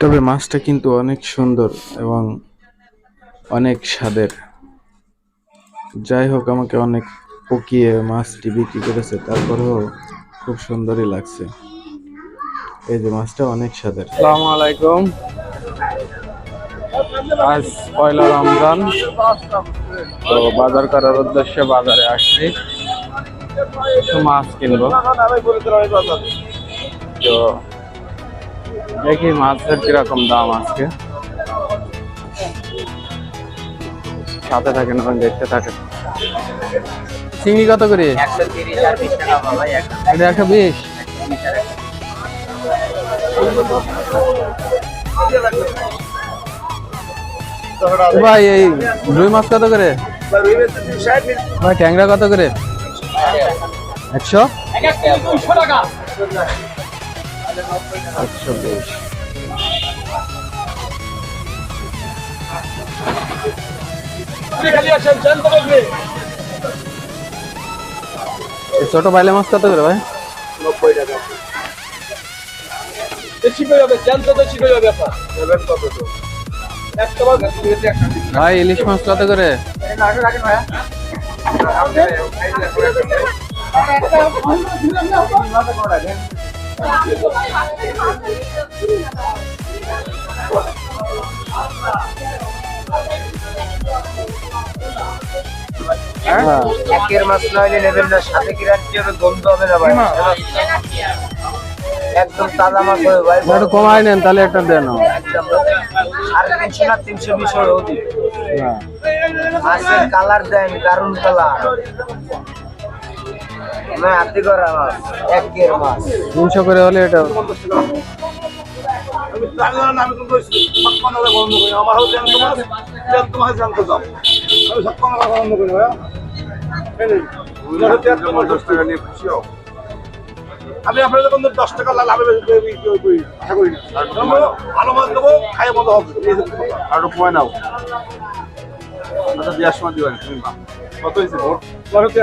তবে মাছটা কিন্তু অনেক সুন্দর এবং অনেক স্বাদের। যাই হোক, আমাকে অনেক পকিয়ে মাছটি বিক্রি করেছে, তারপরেও খুব সুন্দরই লাগছে। এই যে মাছটা অনেক স্বাদের। আসসালামু আলাইকুম। আজ পয়লা রমজান। তো বাজার করার উদ্দেশ্যে বাজারে আসছি। মাছ কিনবো। তো দেখি মাছের কীরকম দাম আজকে। সাথে থাকেন এবং দেখতে থাকেন। চিংড়ি কত করে? একশো বিশ টাকা ভাই এই রুই মাছ কত করে? ভাই ট্যাংরা কত করে? একশো? একশো বিশ। এই ছোট বাইলে মাছ কত করে ভাই? নব্বই টাকা। ভাই ইলিশ মাছ কত করে? একের মাছ নইলে নেবেন না সাথে গ্যারান্টি হবে গন্ধ হবে না ভাই? একদম তাজা মাছ হবে ভাই। একটু কমাই নেন তাহলে একটা দেন। একদম সাড়ে তিনশো না তিনশো বিশ মাছের কালার দেন কারণ কালার। তিনশো করে হলে এটা আমি হবে বন্ধ দশ টাকা আপনাদের লাভে আশা করি না। ভালো মাছ দেবো খাই মতো হবে আর কয় নাও আচ্ছা বিয়ার সময় দিবেন কত হয়েছে ভোট? আমার হচ্ছে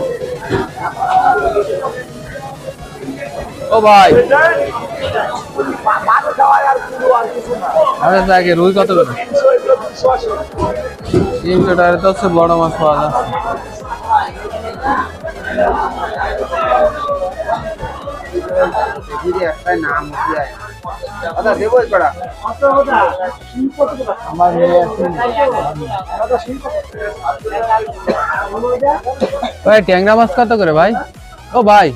ও ভাই। আরে রুই কত করে? তিনশো টাকা তো হচ্ছে বড় মাছ পাওয়া একটাই নাম যায় দেবো ভাই ট্যাংরা মাছ কত করে ভাই? ও ভাই।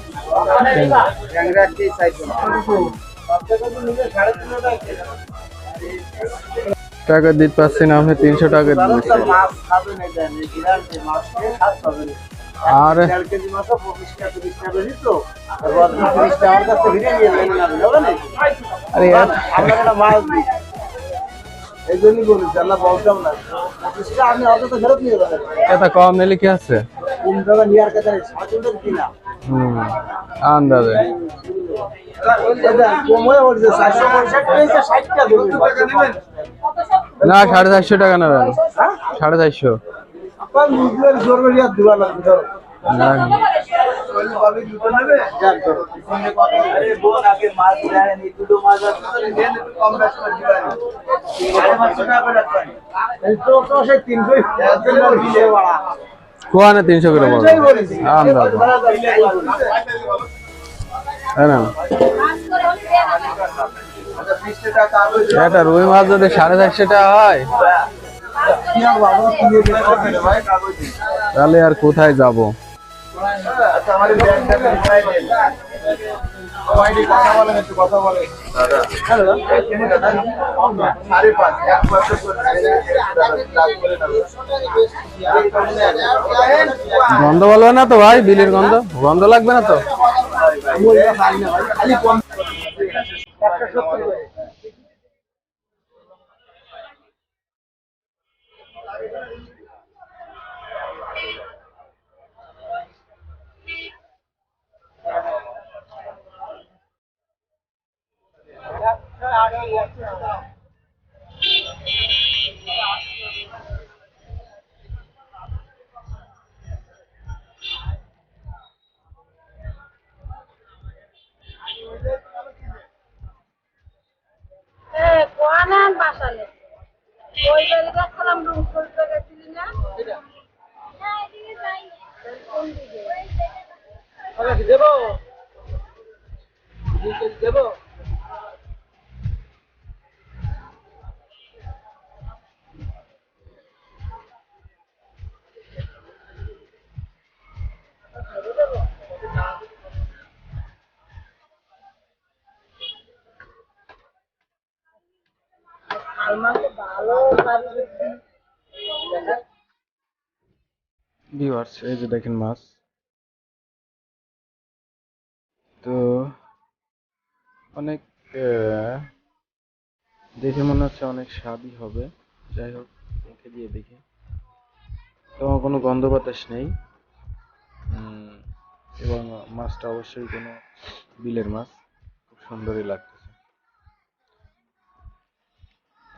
টাকা দিতে পারছি না আপনি তিনশো টাকা আর আরে কম নিলে কি আছে? নিয়ে আর হুম আন্দাজে। না সাড়ে চারশো টাকা নেবেন। সাড়ে চারশো। আপনার কোয়ানে তিনশো তাই না আচ্ছা আরও এটা রুই মাছ যদি সাড়ে চারশো টাকা হয় তাহলে আর কোথায় যাব? আচ্ছা গন্ধ বলবে না তো ভাই বিলের গন্ধ গন্ধ লাগবে না তো বাসালে ওই বাড়ি গেছিলাম রুম করতে গেছিলি না দেবো। দেবো। দেখেন মাছ। তো অনেক দেখে মনে হচ্ছে অনেক স্বাদই হবে। যাই হোক, মুখে দিয়ে দেখি। তো আমার কোনো গন্ধ বাতাস নেই এবং মাছটা অবশ্যই কোনো বিলের মাছ। খুব সুন্দরই লাগতেছে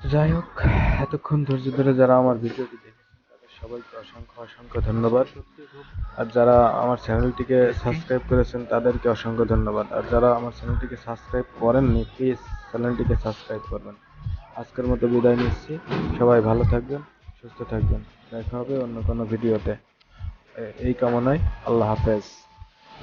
যাই হোক, এতক্ষণ ধৈর্য ধরে যারা আমার ভিডিওটি দেখেছেন, তাদের সবাইকে অসংখ্য অসংখ্য ধন্যবাদ। আর যারা আমার চ্যানেলটিকে সাবস্ক্রাইব করেছেন, তাদেরকে অসংখ্য ধন্যবাদ। আর যারা আমার চ্যানেলটিকে সাবস্ক্রাইব করেননি প্লিজ চ্যানেলটিকে সাবস্ক্রাইব করবেন। আজকের মতো বিদায় নিচ্ছি। সবাই ভালো থাকবেন, সুস্থ থাকবেন। দেখা হবে অন্য কোনো ভিডিওতে। এই কামনায় আল্লাহ হাফেজ।